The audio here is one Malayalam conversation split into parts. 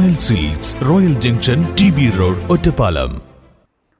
Royal silks royal junction T B road Ottapalam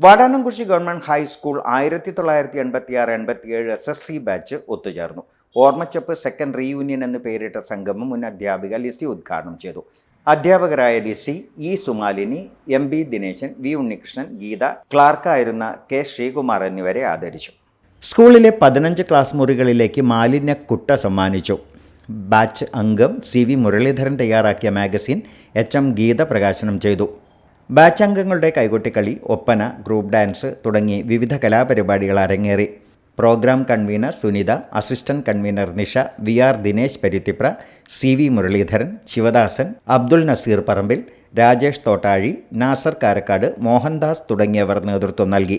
Vadanamkurussi government high school ആയിരത്തി തൊള്ളായിരത്തി എൺപത്തി ആറ് എൺപത്തി ഏഴ് എസ് എസ് സി ബാച്ച് ഒത്തുചേർന്നു. ഓർമ്മച്ചപ്പ് സെക്കൻഡ് റീയൂണിയൻ എന്ന് പേരിട്ട സംഗമം മുൻ അധ്യാപിക ലിസി ഉദ്ഘാടനം ചെയ്തു. അധ്യാപകരായ Lissy E Sumalini M B Dineshan V Unnikrishnan Geetha ക്ലാർക്കായിരുന്ന K Sreekumar എന്നിവരെ ആദരിച്ചു. സ്കൂളിലെ പതിനഞ്ച് ക്ലാസ് മുറികളിലേക്ക് മാലിന്യക്കുട്ട സമ്മാനിച്ചു. ബാച്ച് അംഗം സി വി മുരളീധരൻ തയ്യാറാക്കിയ മാഗസിൻ എച്ച് എം ഗീത പ്രകാശനം ചെയ്തു. ബാച്ച് അംഗങ്ങളുടെ കൈകൊട്ടിക്കളി ഒപ്പന ഗ്രൂപ്പ് ഡാൻസ് തുടങ്ങി വിവിധ കലാപരിപാടികൾ അരങ്ങേറി. Programme convener Sunitha assistant convener Nisha V R Dinesh Paruthipra C V Muraleedharan Sivadasan Abdul Naseer Parambil Rajesh Thottazhi Nasar Karakkad Mohandas തുടങ്ങിയവർ നേതൃത്വം നൽകി.